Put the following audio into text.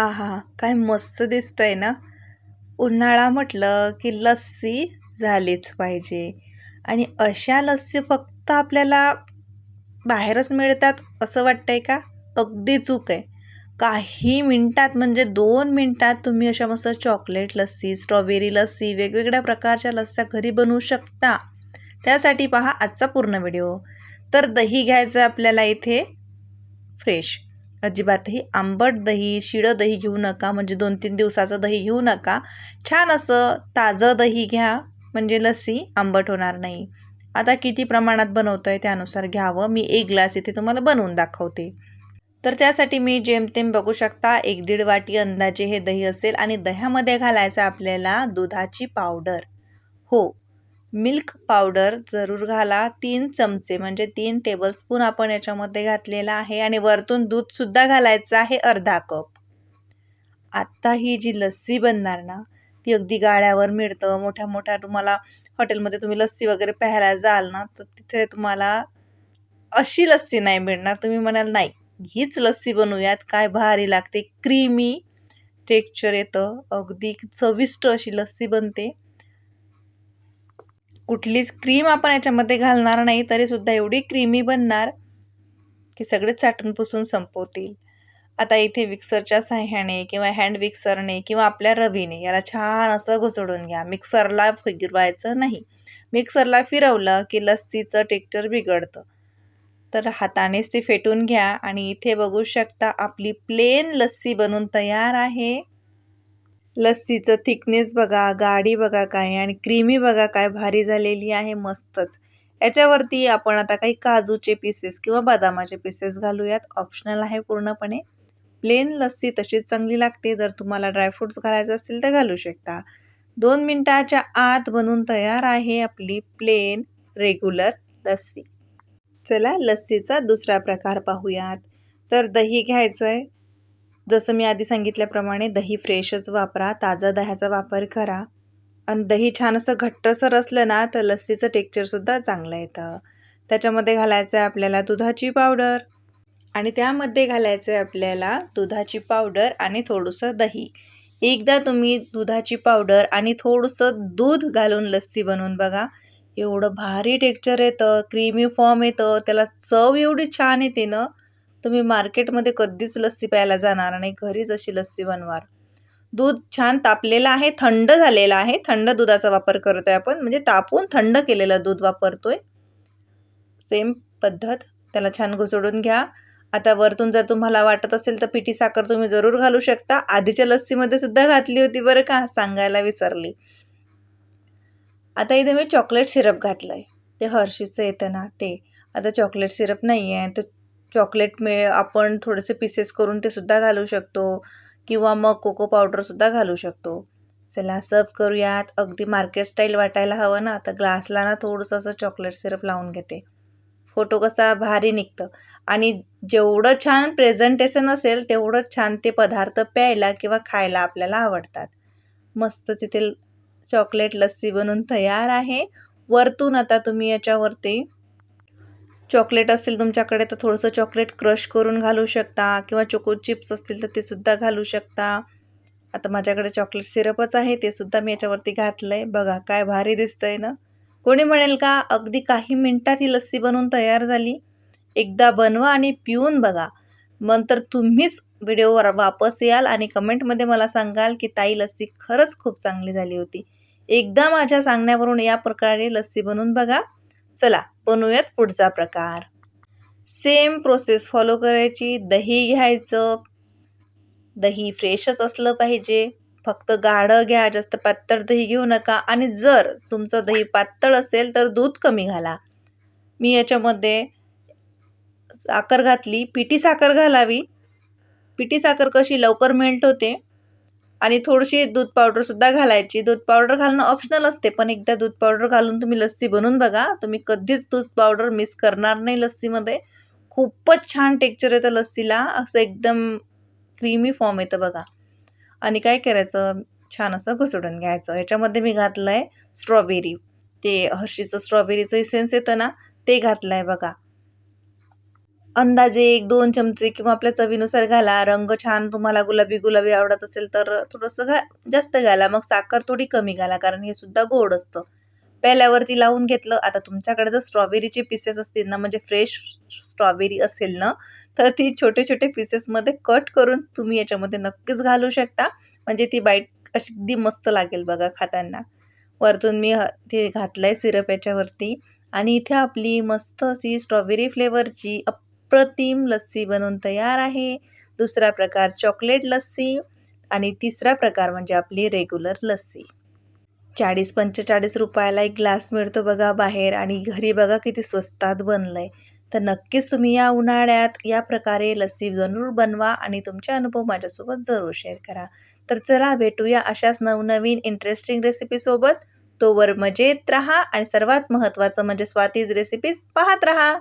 आहा काय मस्त दिसतंय ना? उन्हाळा म्हटलं की लस्सी झालीच पाहिजे. आणि अशा लस्सी फक्त आपल्याला बाहेरच मिळतात असं वाटतंय का? अगदी चूक आहे. काही मिनटात म्हणजे दोन मिनटात तुम्ही अशा मस्त चॉकलेट लस्सी स्ट्रॉबेरी लस्सी वेगवेगळ्या प्रकारच्या लस्स्या घरी बनवू शकता. त्यासाठी पहा आजचा पूर्ण व्हिडिओ. तर दही घ्यायचं आपल्याला इथे. फ्रेश. अजिबातही आंबट दही शिळं दही घेऊ नका म्हणजे दोन तीन दिवसाचं दही घेऊ नका. छान असं ताजं दही घ्या म्हणजे लस्सी आंबट होणार नाही. आता किती प्रमाणात बनवतं आहे त्यानुसार घ्यावं. मी एक ग्लास इथे तुम्हाला बनवून दाखवते. तर त्यासाठी मी जेमतेम बघू शकता एक दीड वाटी अंदाजे हे दही असेल आणि दह्यामध्ये घालायचं आपल्याला दुधाची पावडर. हो मिल्क पावडर जरूर घाला. तीन चमचे म्हणजे तीन टेबलस्पून आपण याच्यामध्ये घातलेला आहे आणि वरतून दूधसुद्धा घालायचं आहे अर्धा कप. आत्ता ही जी लस्सी बनणार ना ती अगदी गाड्यावर मिळतं. मोठ्या मोठ्या तुम्हाला हॉटेलमध्ये तुम्ही लस्सी वगैरे प्यायला जाल ना तर तिथे तुम्हाला अशी लस्सी नाही मिळणार. तुम्ही म्हणाल नाही हीच लस्सी बनवूयात. काय भारी लागते. क्रीमी टेक्चर येतं. अगदी चविष्ट अशी लस्सी बनते. कुठलीच क्रीम आपण याच्यामध्ये घालणार नाही तरीसुद्धा एवढी क्रीमी बनणार की सगळेच चाटून पुसून संपवतील. आता इथे मिक्सरच्या साह्याने किंवा हँड मिक्सरने किंवा आपल्या रवीने याला छान असं घुसडून घ्या. मिक्सरला फिरवायचं नाही. मिक्सरला फिरवलं की लस्सीचं टेक्चर बिघडतं. तर हातानेच ते फेटून घ्या आणि इथे बघू शकता आपली प्लेन लस्सी बनून तयार आहे. लस्सीचं थिकनेस बघा गाडी बघा काय आणि क्रीमी बघा काय भारी झालेली आहे मस्तच. याच्यावरती आपण आता काही काजूचे पीसेस किंवा बदामाचे पीसेस घालूयात. ऑप्शनल आहे पूर्णपणे. प्लेन लस्सी तशीच चांगली लागते. जर तुम्हाला ड्रायफ्रूट्स घालायचे असतील तर घालू शकता. दोन मिनटाच्या आत बनून तयार आहे आपली प्लेन रेग्युलर लस्सी. चला लस्सीचा दुसरा प्रकार पाहूयात. तर दही घ्यायचं आहे जसं मी आधी सांगितल्याप्रमाणे दही फ्रेशच वापरा ताजा दह्याचा वापर करा. आणि दही छान असं घट्टसर असलं ना तर लस्सीचं टेक्चरसुद्धा चांगलं येतं. त्याच्यामध्ये घालायचं आहे आपल्याला दुधाची पावडर आणि त्यामध्ये घालायचं आहे आपल्याला दुधाची पावडर आणि थोडंसं दही. एकदा तुम्ही दुधाची पावडर आणि थोडंसं दूध घालून लस्सी बनवून बघा. एवढं भारी टेक्चर येतं क्रीमी फॉर्म येतं त्याला चव एवढी छान येते ना तुम्ही मार्केटमध्ये कधीच लस्सी प्यायला जाणार नाही घरीच अशी लस्सी बनवार दूध छान तापलेलं आहे थंड झालेलं आहे थंड दुधाचा वापर करतोय आपण म्हणजे तापून थंड केलेलं दूध वापरतोय. सेम पद्धत त्याला छान घुसडून घ्या. आता वरतून जर तुम्हाला वाटत असेल तर पिठी साखर तुम्ही जरूर घालू शकता. आधीच्या लस्सीमध्ये सुद्धा घातली होती बरं का सांगायला विसरली. आता इथे मी चॉकलेट सिरप घातलं आहे ते हर्षीचं येतं ना ते. आता चॉकलेट सिरप नाही आहे तर चॉकलेट मे आपण थोडेसे पीसेस करून ते सुद्धा घालू शकतो. किंवा मग कोको पावडरसुद्धा घालू शकतो. चला सर्व करूयात. अगदी मार्केट स्टाईल वाटायला हवं ना? तर ग्लासला ना थोडंसं असं चॉकलेट सिरप लावून घेते. फोटो कसा भारी निघतं. आणि जेवढं छान प्रेझेंटेशन असेल तेवढं छान ते पदार्थ प्यायला किंवा खायला आपल्याला आवडतात. मस्त तिथे चॉकलेट लस्सी बनून तयार आहे. वरतून आता तुम्ही याच्यावरती चॉकलेट असेल तुमच्याकडे तर थोडंसं चॉकलेट क्रश करून घालू शकता किंवा चोको चिप्स असतील तर ते सुद्धा घालू शकता. आता माझ्याकडे चॉकलेट सिरपच आहे ते सुद्धा मी याच्यावरती घातलं आहे बघा काय भारी दिसतंय ना. कोणी म्हणेल का अगदी काही मिनटात ही लस्सी बनवून तयार झाली? एकदा बनवा आणि पिऊन बघा. मग तर तुम्हीच व्हिडिओवर वापस याल आणि कमेंटमध्ये मला सांगाल की ताई लस्सी खरंच खूप चांगली झाली होती. एकदा माझ्या सांगण्यावरून या प्रकारे लस्सी बनवून बघा. चला बनवूयात पुढचा प्रकार. सेम प्रोसेस फॉलो करायची. दही घ्यायचं. दही फ्रेशच असलं पाहिजे. फक्त गाढं घ्या जास्त पातळ दही घेऊ नका. आणि जर तुमचं दही पातळ असेल तर दूध कमी घाला. मी याच्यामध्ये साखर घातली. पिठी साखर घालावी. पिठी साखर कशी लवकर मेल्ट होते? आणि थोडीशी दूध पावडरसुद्धा घालायची. दूध पावडर घालणं ऑप्शनल असते पण एकदा दूध पावडर घालून तुम्ही लस्सी बनवून बघा. तुम्ही कधीच दूध पावडर मिस करणार नाही लस्सीमध्ये. खूपच छान टेक्चर येतं लस्सीला. असं एकदम क्रीमी फॉर्म येतं बघा. आणि काय करायचं? छान असं घुसडून घ्यायचं. याच्यामध्ये मी घातलं आहे स्ट्रॉबेरी ते हर्षीचं स्ट्रॉबेरीचं इसेन्स येतं ना? ते घातलं आहे बघा. अंदाजे एक दोन चमचे किंवा आपल्या चवीनुसार घाला. रंग छान तुम्हाला गुलाबी गुलाबी आवडत असेल तर थोडंसं घा जास्त घाला. मग साखर थोडी कमी घाला कारण हे सुद्धा गोड असतं. प्याल्यावरती लावून घेतलं. आता तुमच्याकडे जर स्ट्रॉबेरीचे पीसेस असतील ना म्हणजे फ्रेश स्ट्रॉबेरी असेल ना तर ती छोटे छोटे पीसेसमध्ये कट करून तुम्ही याच्यामध्ये नक्कीच घालू शकता. म्हणजे ती बाईट अशी अगदी मस्त लागेल बघा खाताना. वरतून मी ते घातलं आहे सिरप याच्यावरती. आणि इथे आपली मस्त अशी स्ट्रॉबेरी फ्लेवरची अप्रतिम लस्सी बनवून तयार आहे. दुसरा प्रकार चॉकलेट लस्सी आणि तिसरा प्रकार म्हणजे आपली रेग्युलर लस्सी. चाळीस पंचेचाळीस रुपयाला एक ग्लास मिळतो बघा बाहेर आणि घरी बघा किती स्वस्तात बनलं आहे तर नक्कीच तुम्ही या उन्हाळ्यात या प्रकारे लस्सी जरूर बनवा आणि तुमचे अनुभव माझ्यासोबत जरूर शेअर करा. तर चला भेटूया अशाच नवनवीन इंटरेस्टिंग रेसिपीसोबत तोवर मजेत राहा आणि सर्वात महत्त्वाचं म्हणजे स्वातीज रेसिपीज पाहत राहा.